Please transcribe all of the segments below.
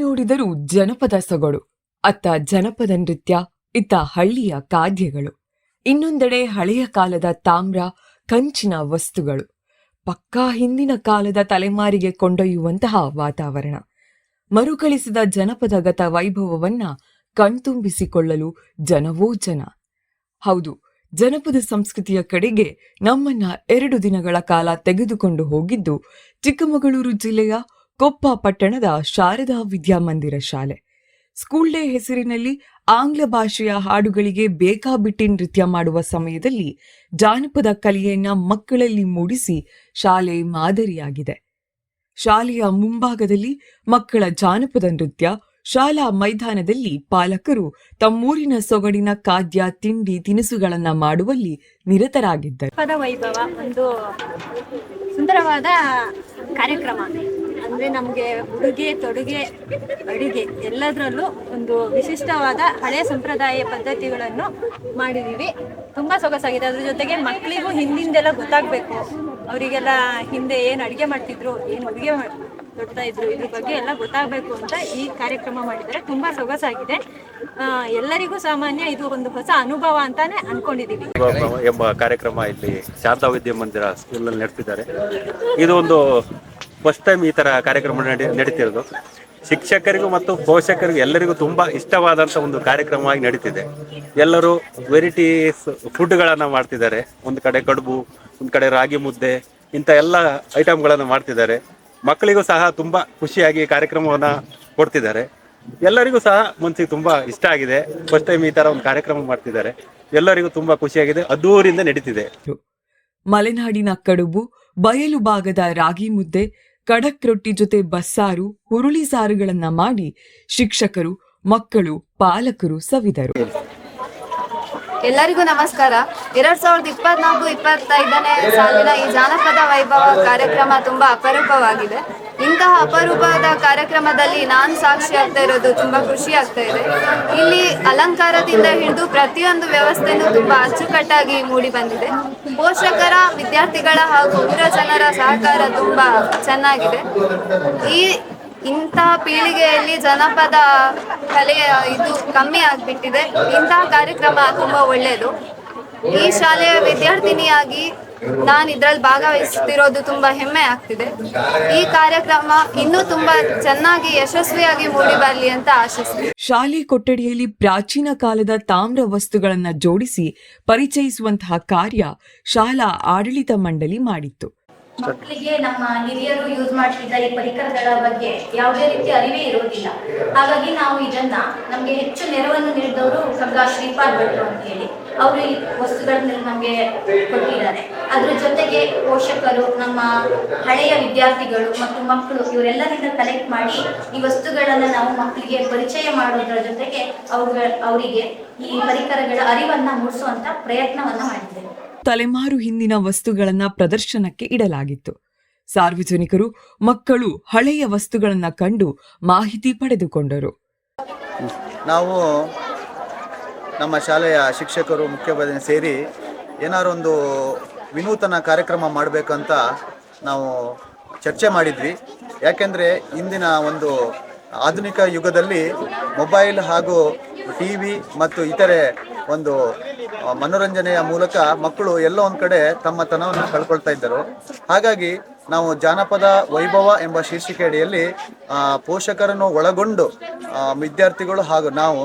ನೋಡಿದರೂ ಜನಪದ ಸೊಗಡು. ಅತ್ತ ಜನಪದ ನೃತ್ಯ, ಇತ್ತ ಹಳ್ಳಿಯ ಖಾದ್ಯಗಳು. ಇನ್ನೊಂದೆಡೆ ಹಳೆಯ ಕಾಲದ ತಾಮ್ರ, ಕಂಚಿನ ವಸ್ತುಗಳು. ಪಕ್ಕಾ ಹಿಂದಿನ ಕಾಲದ ತಲೆಮಾರಿಗೆ ಕೊಂಡೊಯ್ಯುವಂತಹ ವಾತಾವರಣ. ಮರುಕಳಿಸಿದ ಜನಪದಗತ ವೈಭವವನ್ನ ಕಣ್ತುಂಬಿಸಿಕೊಳ್ಳಲು ಜನವೋ ಜನ. ಹೌದು, ಜನಪದ ಸಂಸ್ಕೃತಿಯ ಕಡೆಗೆ ನಮ್ಮನ್ನ ಎರಡು ದಿನಗಳ ಕಾಲ ತೆಗೆದುಕೊಂಡು ಹೋಗಿದ್ದು ಚಿಕ್ಕಮಗಳೂರು ಜಿಲ್ಲೆಯ ಕೊಪ್ಪ ಪಟ್ಟಣದ ಶಾರದಾ ವಿದ್ಯಾಮಂದಿರ ಶಾಲೆ. ಸ್ಕೂಲ್ ಡೇ ಹೆಸರಿನಲ್ಲಿ ಆಂಗ್ಲ ಭಾಷೆಯ ಹಾಡುಗಳಿಗೆ ಬೇಕಾಬಿಟ್ಟಿ ನೃತ್ಯ ಮಾಡುವ ಸಮಯದಲ್ಲಿ ಜಾನಪದ ಕಲೆಯನ್ನ ಮಕ್ಕಳಲ್ಲಿ ಮೂಡಿಸಿ ಶಾಲೆ ಮಾದರಿಯಾಗಿದೆ. ಶಾಲೆಯ ಮುಂಭಾಗದಲ್ಲಿ ಮಕ್ಕಳ ಜಾನಪದ ನೃತ್ಯ, ಶಾಲಾ ಮೈದಾನದಲ್ಲಿ ಪಾಲಕರು ತಮ್ಮೂರಿನ ಸೊಗಡಿನ ಖಾದ್ಯ, ತಿಂಡಿ, ತಿನಿಸುಗಳನ್ನ ಮಾಡುವಲ್ಲಿ ನಿರತರಾಗಿದ್ದರು. ವೈಭವ ಒಂದು ಸುಂದರವಾದ ಕಾರ್ಯಕ್ರಮ. ಅಂದ್ರೆ ನಮಗೆ ಉಡುಗೆ, ತೊಡುಗೆ, ಅಡುಗೆ ಎಲ್ಲದರಲ್ಲೂ ಒಂದು ವಿಶಿಷ್ಟವಾದ ಹಳೆ ಸಂಪ್ರದಾಯ ಪದ್ಧತಿಗಳನ್ನು ಮಾಡಿದೀವಿ. ತುಂಬಾ ಸೊಗಸಾಗಿದೆ. ಅದ್ರ ಜೊತೆಗೆ ಮಕ್ಕಳಿಗೂ ಹಿಂದಿಂದೆಲ್ಲ ಗೊತ್ತಾಗಬೇಕು. ಅವರಿಗೆಲ್ಲ ಹಿಂದೆ ಏನು ಅಡುಗೆ ಮಾಡ್ತಿದ್ರು, ಏನು ಅಡುಗೆ ಕೊಡ್ತಾ ಇದ್ರು, ಇದ್ರ ಬಗ್ಗೆ ಎಲ್ಲ ಗೊತ್ತಾಗಬೇಕು ಅಂತ ಈ ಕಾರ್ಯಕ್ರಮ ಮಾಡಿದ್ದಾರೆ. ತುಂಬಾ ಸೊಗಸಾಗಿದೆ. ಎಲ್ಲರಿಗೂ ಸಾಮಾನ್ಯ ಇದು ಒಂದು ಹೊಸ ಅನುಭವ ಅಂತಾನೆ ಅನ್ಕೊಂಡಿದೀವಿ. ಎಂಬ ಕಾರ್ಯಕ್ರಮ ಇಲ್ಲಿ ಶಾರದಾ ಸ್ಕೂಲ್ನಲ್ಲಿ ನಡೆಸಿದ್ದಾರೆ. ಇದು ಒಂದು ಫಸ್ಟ್ ಟೈಮ್ ಈ ತರ ಕಾರ್ಯಕ್ರಮ ನಡೆ, ನಡೀತಿರೋದು. ಶಿಕ್ಷಕರಿಗೂ ಮತ್ತು ಪೋಷಕರಿಗೂ ಎಲ್ಲರಿಗೂ ತುಂಬಾ ಇಷ್ಟವಾದಂತ ಒಂದು ಕಾರ್ಯಕ್ರಮವಾಗಿ ನಡೀತಿದೆ. ಎಲ್ಲರೂ ವೆರೈಟೀಸ್ ಫುಡ್ಗಳನ್ನ ಮಾಡ್ತಿದ್ದಾರೆ. ಒಂದು ಕಡೆ ಕಡುಬು, ಒಂದು ಕಡೆ ರಾಗಿ ಮುದ್ದೆ ಇಂಥ ಎಲ್ಲ ಐಟಮ್ಗಳನ್ನು ಮಾಡ್ತಿದ್ದಾರೆ. ಮಕ್ಕಳಿಗೂ ಸಹ ತುಂಬಾ ಖುಷಿಯಾಗಿ ಕಾರ್ಯಕ್ರಮವನ್ನ ಕೊಡ್ತಿದ್ದಾರೆ. ಎಲ್ಲರಿಗೂ ಸಹ ಮನಸ್ಸಿಗೆ ತುಂಬಾ ಇಷ್ಟ ಆಗಿದೆ. ಫಸ್ಟ್ ಟೈಮ್ ಈ ತರ ಒಂದು ಕಾರ್ಯಕ್ರಮ ಮಾಡ್ತಿದ್ದಾರೆ. ಎಲ್ಲರಿಗೂ ತುಂಬಾ ಖುಷಿಯಾಗಿದೆ. ಅದೂರಿಂದ ನಡೀತಿದೆ. ಮಲೆನಾಡಿನ ಕಡುಬು, ಬಯಲು ಭಾಗದ ರಾಗಿ ಮುದ್ದೆ ಕಡಕ್ ರೊಟ್ಟಿ ಜೊತೆ ಬಸ್ಸಾರು, ಹುರುಳಿ ಸಾರುಗಳನ್ನ ಮಾಡಿ ಶಿಕ್ಷಕರು, ಮಕ್ಕಳು, ಪಾಲಕರು ಸವಿದರು. ಎಲ್ಲರಿಗೂ ನಮಸ್ಕಾರ. ಎರಡ್ ಸಾವಿರದ ಇಪ್ಪತ್ನಾಲ್ಕು, ಇಪ್ಪತ್ತೈದನೇ ಸಾಲಿನ ಈ ಜಾನಪದ ವೈಭವ ಕಾರ್ಯಕ್ರಮ ತುಂಬಾ ಅಪರೂಪವಾಗಿದೆ. ಇಂತಹ ಅಪರೂಪದ ಕಾರ್ಯಕ್ರಮದಲ್ಲಿ ನಾನು ಸಾಕ್ಷಿ ಆಗ್ತಾ ಇರೋದು ತುಂಬಾ ಖುಷಿ ಆಗ್ತಾ ಇದೆ. ಇಲ್ಲಿ ಅಲಂಕಾರದಿಂದ ಹಿಡಿದು ಪ್ರತಿಯೊಂದು ವ್ಯವಸ್ಥೆನೂ ತುಂಬಾ ಅಚ್ಚುಕಟ್ಟಾಗಿ ಮೂಡಿ ಬಂದಿದೆ. ಪೋಷಕರ, ವಿದ್ಯಾರ್ಥಿಗಳ ಹಾಗೂ ಊರ ಜನರ ಸಹಕಾರ ತುಂಬಾ ಚೆನ್ನಾಗಿದೆ. ಈ ಇಂತಹ ಪೀಳಿಗೆಯಲ್ಲಿ ಜನಪದ ಕಲೆಯ ಇದು ಕಮ್ಮಿ ಆಗ್ಬಿಟ್ಟಿದೆ. ಇಂತಹ ಕಾರ್ಯಕ್ರಮ ತುಂಬಾ ಒಳ್ಳೆಯದು ಈ ಶಾಲೆಯ ವಿದ್ಯಾರ್ಥಿನಿಯಾಗಿ ನಾನು ಇದ್ರಲ್ಲಿ ಭಾಗವಹಿಸ್ತಿರೋದು ತುಂಬಾ ಹೆಮ್ಮೆ ಆಗ್ತಿದೆ. ಈ ಕಾರ್ಯಕ್ರಮ ಇನ್ನೂ ತುಂಬಾ ಚೆನ್ನಾಗಿ ಯಶಸ್ವಿಯಾಗಿ ಮೂಡಿ ಬರಲಿ ಅಂತ ಆಶಿಸ್ತೀನಿ. ಶಾಲೆ ಕೊಠಡಿಯಲ್ಲಿ ಪ್ರಾಚೀನ ಕಾಲದ ತಾಮ್ರ ವಸ್ತುಗಳನ್ನ ಜೋಡಿಸಿ ಪರಿಚಯಿಸುವಂತಹ ಕಾರ್ಯ ಶಾಲಾ ಆಡಳಿತ ಮಂಡಳಿ ಮಾಡಿತ್ತು. ಮಕ್ಕಳಿಗೆ ನಮ್ಮ ಹಿರಿಯರು ಯೂಸ್ ಮಾಡ್ತಿದ್ದ ಈ ಪರಿಕರಗಳ ಬಗ್ಗೆ ಯಾವುದೇ ರೀತಿ ಅರಿವೇ ಇರುವುದಿಲ್ಲ. ಹಾಗಾಗಿ ನಾವು ಇದನ್ನ ನಮಗೆ ಹೆಚ್ಚು ನೆರವನ್ನು ನೀಡಿದವರು ಖಗ್ಗ ಶ್ರೀಪಾದ್ ಭಟ್ರು ಅಂತ ಹೇಳಿ. ಅವರು ಈ ವಸ್ತುಗಳನ್ನ ನಮಗೆ ಕೊಟ್ಟಿದ್ದಾರೆ. ಅದ್ರ ಜೊತೆಗೆ ಪೋಷಕರು ನಮ್ಮ ಹಳೆಯ ವಿದ್ಯಾರ್ಥಿಗಳು ಮತ್ತು ಮಕ್ಕಳು ಇವರೆಲ್ಲರಿಂದ ಕಲೆಕ್ಟ್ ಮಾಡಿ ಈ ವಸ್ತುಗಳನ್ನ ನಾವು ಮಕ್ಕಳಿಗೆ ಪರಿಚಯ ಮಾಡೋದ್ರ ಜೊತೆಗೆ ಅವುಗಳ ಅವರಿಗೆ ಈ ಪರಿಕರಗಳ ಅರಿವನ್ನ ಮೂಡಿಸುವಂತ ಪ್ರಯತ್ನವನ್ನ ಮಾಡಿದ್ದೇವೆ. ತಲೆಮಾರು ಹಿಂದಿನ ವಸ್ತುಗಳನ್ನ ಪ್ರದರ್ಶನಕ್ಕೆ ಇಡಲಾಗಿತ್ತು. ಸಾರ್ವಜನಿಕರು ಮಕ್ಕಳು ಹಳೆಯ ವಸ್ತುಗಳನ್ನ ಕಂಡು ಮಾಹಿತಿ ಪಡೆದುಕೊಂಡರು. ನಾವು ನಮ್ಮ ಶಾಲೆಯ ಶಿಕ್ಷಕರು ಮುಖ್ಯೋಪಾಧ್ಯಾಯ ಸೇರಿ ಏನಾದ್ರು ಒಂದು ವಿನೂತನ ಕಾರ್ಯಕ್ರಮ ಮಾಡಬೇಕಂತ ನಾವು ಚರ್ಚೆ ಮಾಡಿದ್ವಿ. ಯಾಕೆಂದರೆ ಇಂದಿನ ಒಂದು ಆಧುನಿಕ ಯುಗದಲ್ಲಿ ಮೊಬೈಲ್ ಹಾಗೂ ಟಿ ವಿ ಮತ್ತು ಇತರೆ ಒಂದು ಮನೋರಂಜನೆಯ ಮೂಲಕ ಮಕ್ಕಳು ಎಲ್ಲೋ ಒಂದು ಕಡೆ ತಮ್ಮ ತನವನ್ನು ಕಳ್ಕೊಳ್ತಾ ಇದ್ದರು. ಹಾಗಾಗಿ ನಾವು ಜಾನಪದ ವೈಭವ ಎಂಬ ಶೀರ್ಷಿಕೆ ಅಡಿಯಲ್ಲಿ ಪೋಷಕರನ್ನು ಒಳಗೊಂಡು ವಿದ್ಯಾರ್ಥಿಗಳು ಹಾಗೂ ನಾವು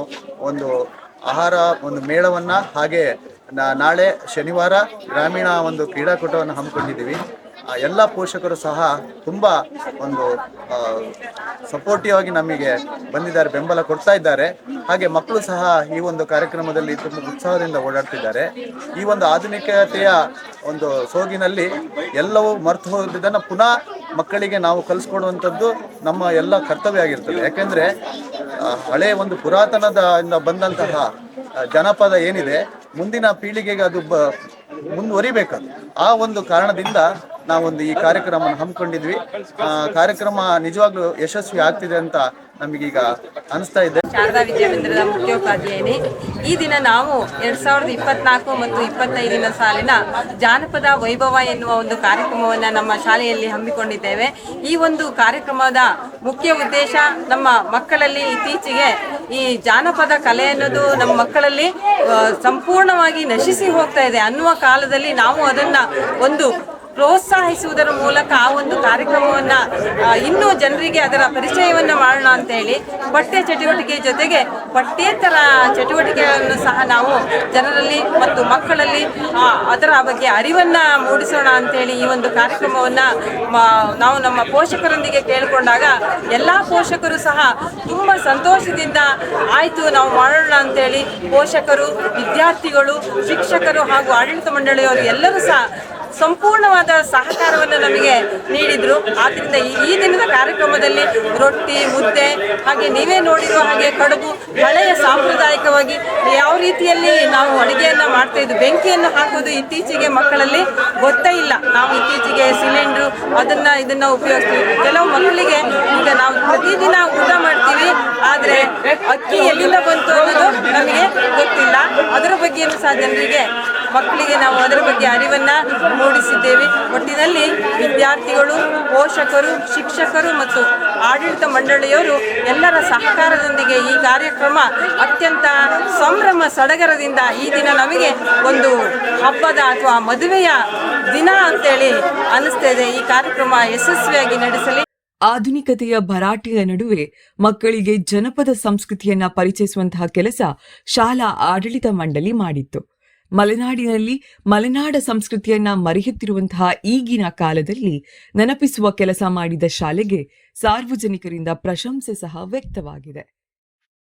ಒಂದು ಆಹಾರ ಒಂದು ಮೇಳವನ್ನು ಹಾಗೆ ನಾಳೆ ಶನಿವಾರ ಗ್ರಾಮೀಣ ಒಂದು ಕ್ರೀಡಾಕೂಟವನ್ನು ಹಮ್ಮಿಕೊಂಡಿದ್ದೀವಿ. ಎಲ್ಲ ಪೋಷಕರು ಸಹ ತುಂಬ ಒಂದು ಸಪೋರ್ಟಿವ್ ಆಗಿ ನಮಗೆ ಬಂದಿದ್ದಾರೆ, ಬೆಂಬಲ ಕೊಡ್ತಾ ಇದ್ದಾರೆ. ಹಾಗೆ ಮಕ್ಕಳು ಸಹ ಈ ಒಂದು ಕಾರ್ಯಕ್ರಮದಲ್ಲಿ ತುಂಬ ಉತ್ಸಾಹದಿಂದ ಓಡಾಡ್ತಿದ್ದಾರೆ. ಈ ಒಂದು ಆಧುನಿಕತೆಯ ಒಂದು ಸೋಗಿನಲ್ಲಿ ಎಲ್ಲವೂ ಮರ್ತು ಹೋದದನ್ನು ಪುನಃ ಮಕ್ಕಳಿಗೆ ನಾವು ಕಲಿಸ್ಕೊಡುವಂಥದ್ದು ನಮ್ಮ ಎಲ್ಲ ಕರ್ತವ್ಯ ಆಗಿರ್ತದೆ. ಯಾಕೆಂದರೆ ಹಳೆ ಒಂದು ಪುರಾತನದ ಬಂದಂತಹ ಜನಪದ ಏನಿದೆ, ಮುಂದಿನ ಪೀಳಿಗೆಗೆ ಅದು ಬ ಮುಂದುವರಿಬೇಕದು ಆ ಒಂದು ಕಾರಣದಿಂದ ನಾವೊಂದು ಈ ಕಾರ್ಯಕ್ರಮವನ್ನು ಹಮ್ಮಿಕೊಂಡಿದ್ವಿ. ಕಾರ್ಯಕ್ರಮ ನಿಜವಾಗ್ಲೂ ಯಶಸ್ವಿ ಆಗ್ತಿದೆ ಅಂತ ನಮಗೀಗ ಅನಿಸ್ತಾ ಇದೆ. ಶಾರದಾ ವಿದ್ಯಾಮಂದಿರದ ಮುಖ್ಯೋಪಾಧ್ಯಾಯಿನಿ, ಈ ದಿನ ನಾವು ಎರಡ್ ಸಾವಿರದ ಇಪ್ಪತ್ನಾಲ್ಕು ಮತ್ತು ಇಪ್ಪತ್ತೈದಿನ ಸಾಲಿನ ಜಾನಪದ ವೈಭವ ಎನ್ನುವ ಒಂದು ಕಾರ್ಯಕ್ರಮವನ್ನು ನಮ್ಮ ಶಾಲೆಯಲ್ಲಿ ಹಮ್ಮಿಕೊಂಡಿದ್ದೇವೆ. ಈ ಒಂದು ಕಾರ್ಯಕ್ರಮದ ಮುಖ್ಯ ಉದ್ದೇಶ ನಮ್ಮ ಮಕ್ಕಳಲ್ಲಿ ಇತ್ತೀಚೆಗೆ ಈ ಜಾನಪದ ಕಲೆ ಅನ್ನೋದು ನಮ್ಮ ಮಕ್ಕಳಲ್ಲಿ ಸಂಪೂರ್ಣವಾಗಿ ನಶಿಸಿ ಹೋಗ್ತಾ ಇದೆ ಅನ್ನುವ ಕಾಲದಲ್ಲಿ ನಾವು ಅದನ್ನ ಒಂದು ಪ್ರೋತ್ಸಾಹಿಸುವುದರ ಮೂಲಕ ಆ ಒಂದು ಕಾರ್ಯಕ್ರಮವನ್ನು ಇನ್ನೂ ಜನರಿಗೆ ಅದರ ಪರಿಚಯವನ್ನು ಮಾಡೋಣ ಅಂತೇಳಿ ಪಠ್ಯ ಚಟುವಟಿಕೆ ಜೊತೆಗೆ ಪಠ್ಯೇತರ ಚಟುವಟಿಕೆಗಳನ್ನು ಸಹ ನಾವು ಜನರಲ್ಲಿ ಮತ್ತು ಮಕ್ಕಳಲ್ಲಿ ಅದರ ಬಗ್ಗೆ ಅರಿವನ್ನು ಮೂಡಿಸೋಣ ಅಂತೇಳಿ ಈ ಒಂದು ಕಾರ್ಯಕ್ರಮವನ್ನು ನಾವು ನಮ್ಮ ಪೋಷಕರೊಂದಿಗೆ ಕೇಳಿಕೊಂಡಾಗ ಎಲ್ಲ ಪೋಷಕರು ಸಹ ತುಂಬ ಸಂತೋಷದಿಂದ ಆಯಿತು ನಾವು ಮಾಡೋಣ ಅಂತೇಳಿ ಪೋಷಕರು, ವಿದ್ಯಾರ್ಥಿಗಳು, ಶಿಕ್ಷಕರು ಹಾಗೂ ಆಡಳಿತ ಮಂಡಳಿಯವರು ಎಲ್ಲರೂ ಸಹ ಸಂಪೂರ್ಣವಾದ ಸಹಕಾರವನ್ನು ನಮಗೆ ನೀಡಿದ್ರು. ಆದ್ದರಿಂದ ಈ- ದಿನದ ಕಾರ್ಯಕ್ರಮದಲ್ಲಿ ರೊಟ್ಟಿ, ಮುದ್ದೆ, ಹಾಗೆ ನೀವೇ ನೋಡಿರುವ ಹಾಗೆ ಕಡುಬು, ಹಳೆಯ ಸಾಂಪ್ರದಾಯಿಕವಾಗಿ ಯಾವ ರೀತಿಯಲ್ಲಿ ನಾವು ಅಡುಗೆಯನ್ನ ಮಾಡ್ತಾ ಇದ್ದು ಬೆಂಕಿಯನ್ನು ಹಾಕೋದು ಇತ್ತೀಚೆಗೆ ಮಕ್ಕಳಲ್ಲಿ ಗೊತ್ತೇ ಇಲ್ಲ. ನಾವು ಇತ್ತೀಚೆಗೆ ಸಿಲಿಂಡ್ರು ಅದನ್ನ ಇದನ್ನ ಉಪಯೋಗಿಸ್ತೀವಿ. ಕೆಲವು ಮಕ್ಕಳಿಗೆ ಈಗ ನಾವು ಪ್ರತಿದಿನ ಊಟ ಮಾಡ್ತೀವಿ. ಆದರೆ ಅಕ್ಕಿ ಎಲ್ಲಿಂದ ಬಂತು ಅನ್ನೋದು ನಮಗೆ ಗೊತ್ತಿಲ್ಲ. ಅದರ ಬಗ್ಗೆಯೂ ಸಹ ಜನರಿಗೆ ಮಕ್ಕಳಿಗೆ ನಾವು ಅದರ ಬಗ್ಗೆ ಅರಿವನ್ನು ಮೂಡಿಸಿದ್ದೇವೆ. ಒಟ್ಟಿನಲ್ಲಿ ವಿದ್ಯಾರ್ಥಿಗಳು, ಪೋಷಕರು, ಶಿಕ್ಷಕರು ಮತ್ತು ಆಡಳಿತ ಮಂಡಳಿಯವರು ಎಲ್ಲರ ಸಹಕಾರದೊಂದಿಗೆ ಈ ಕಾರ್ಯಕ್ರಮ ಅತ್ಯಂತ ಸಂಭ್ರಮ ಸಡಗರದಿಂದ ಈ ದಿನ ನಮಗೆ ಒಂದು ಹಬ್ಬದ ಅಥವಾ ಮದುವೆಯ ದಿನ ಅಂತೇಳಿ ಅನಿಸ್ತಾ ಇದೆ ಈ ಕಾರ್ಯಕ್ರಮ ಯಶಸ್ವಿಯಾಗಿ ನಡೆಸಲಿ. ಆಧುನಿಕತೆಯ ಭರಾಟೆಯ ನಡುವೆ ಮಕ್ಕಳಿಗೆ ಜನಪದ ಸಂಸ್ಕೃತಿಯನ್ನ ಪರಿಚಯಿಸುವಂತಹ ಕೆಲಸ ಶಾಲಾ ಆಡಳಿತ ಮಂಡಳಿ ಮಾಡಿತ್ತು. ಮಲೆನಾಡಿನಲ್ಲಿ ಮಲೆನಾಡ ಸಂಸ್ಕೃತಿಯನ್ನ ಮರೆಯುತ್ತಿರುವಂತಹ ಈಗಿನ ಕಾಲದಲ್ಲಿ ನೆನಪಿಸುವ ಕೆಲಸ ಮಾಡಿದ ಶಾಲೆಗೆ ಸಾರ್ವಜನಿಕರಿಂದ ಪ್ರಶಂಸೆ ಸಹ ವ್ಯಕ್ತವಾಗಿದೆ.